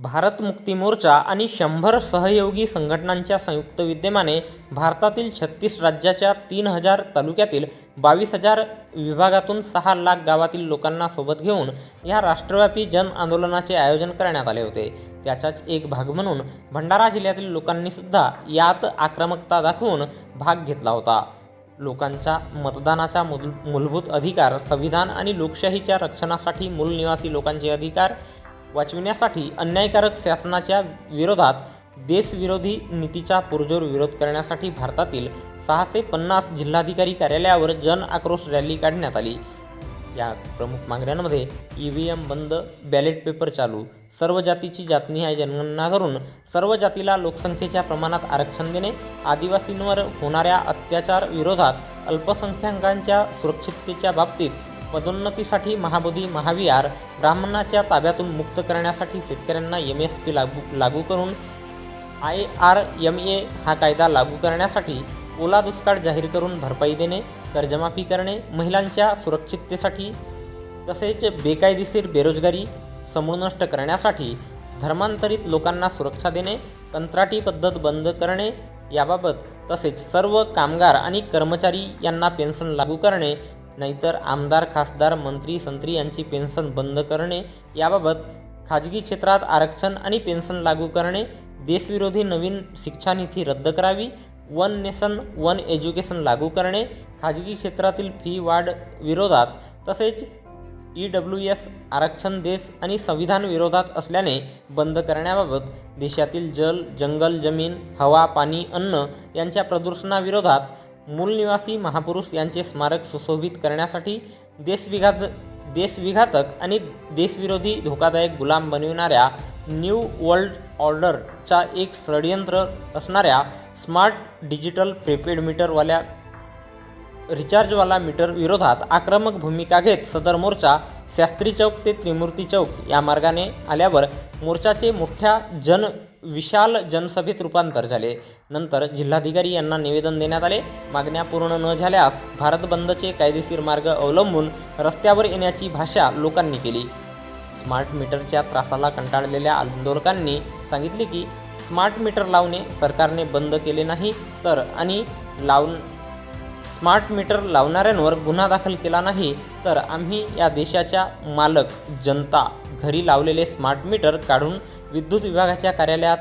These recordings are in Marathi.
भारत मुक्ती मोर्चा आणि शंभर सहयोगी संघटनांच्या संयुक्त विद्यमाने भारतातील छत्तीस राज्याच्या तीन हजार तालुक्यातील बावीस हजार विभागातून सहा लाख गावातील लोकांना सोबत घेऊन या राष्ट्रव्यापी जन आंदोलनाचे आयोजन करण्यात आले होते. त्याचाच एक भाग म्हणून भंडारा जिल्ह्यातील लोकांनीसुद्धा यात आक्रमकता दाखवून भाग घेतला होता. लोकांच्या मतदानाचा मूल मूलभूत अधिकार संविधान आणि लोकशाहीच्या रक्षणासाठी मूल निवासी लोकांचे अधिकार वाचविण्यासाठी अन्यायकारक शासनाच्या विरोधात देशविरोधी नीतीचा पुरजोर विरोध करण्यासाठी भारतातील सहाशे पन्नास जिल्हाधिकारी कार्यालयावर जन आक्रोश रॅली काढण्यात आली. यात प्रमुख मागण्यांमध्ये ई व्ही एम बंद बॅलेट पेपर चालू सर्व जातीची जातनिहाय जनगणना करून सर्व जातीला लोकसंख्येच्या प्रमाणात आरक्षण देणे आदिवासींवर होणाऱ्या अत्याचार विरोधात अल्पसंख्याकांच्या सुरक्षिततेच्या बाबतीत पदोन्नतीसाठी महाबोधी महाविहार ब्राह्मणाच्या ताब्यातून मुक्त करण्यासाठी शेतकऱ्यांना एम एस पी लागू लागू करून आय आर एम ए हा कायदा लागू करण्यासाठी ओला दुष्काळ जाहीर करून भरपाई देणे कर्जमाफी करणे महिलांच्या सुरक्षिततेसाठी तसेच बेकायदेशीर बेरोजगारी समूळ नष्ट करण्यासाठी धर्मांतरित लोकांना सुरक्षा देणे कंत्राटी पद्धत बंद करणे याबाबत तसेच सर्व कामगार आणि कर्मचारी यांना पेन्शन लागू करणे नाहीतर आमदार खासदार मंत्री संत्री यांची पेन्शन बंद करणे याबाबत खाजगी क्षेत्रात आरक्षण आणि पेन्शन लागू करणे देशविरोधी नवीन शिक्षानिधी रद्द करावी वन नेशन वन एज्युकेशन लागू करणे खाजगी क्षेत्रातील फी वाढ विरोधात तसेच ई डब्ल्यू एस आरक्षण देश आणि संविधान विरोधात असल्याने बंद करण्याबाबत देशातील जल जंगल जमीन हवा पाणी अन्न यांच्या प्रदूषणाविरोधात मूलनिवासी महापुरुष यांचे स्मारक सुशोभित करण्यासाठी देशविघात देशविघातक आणि देशविरोधी धोकादायक गुलाम बनविणाऱ्या न्यू वर्ल्ड ऑर्डरचा एक षडयंत्र असणाऱ्या स्मार्ट डिजिटल प्रीपेड मीटरवाल्या रिचार्जवाला मीटर विरोधात आक्रमक भूमिका घेत सदर मोर्चा शास्त्री चौक ते त्रिमूर्ती चौक या मार्गाने आल्यावर मोर्चाचे मोठ्या जन विशाल जनसभेत रूपांतर झाले. नंतर जिल्हाधिकारी यांना निवेदन देण्यात आले. मागण्या पूर्ण न झाल्यास भारत बंदचे कायदेशीर मार्ग अवलंबून रस्त्यावर येण्याची भाषा लोकांनी केली. स्मार्ट मीटरच्या त्रासाला कंटाळलेल्या आंदोलकांनी सांगितले की स्मार्ट मीटर लावणे सरकारने बंद केले नाही तर आणि लावून स्मार्ट मीटर लावणाऱ्यांवर गुन्हा दाखल केला नाही तर आम्ही या देशाच्या मालक जनता घरी लावलेले स्मार्ट मीटर काढून विद्युत विभागाच्या कार्यालयात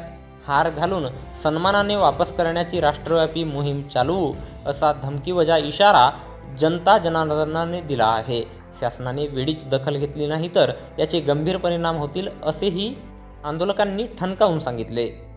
हार घालून सन्मानाने वापस करण्याची राष्ट्रव्यापी मोहीम चालू असा धमकीवजा इशारा जनता जनार्दनाने दिला आहे. शासनाने वेळीच दखल घेतली नाही तर याचे गंभीर परिणाम होतील असेही आंदोलकांनी ठणकावून सांगितले.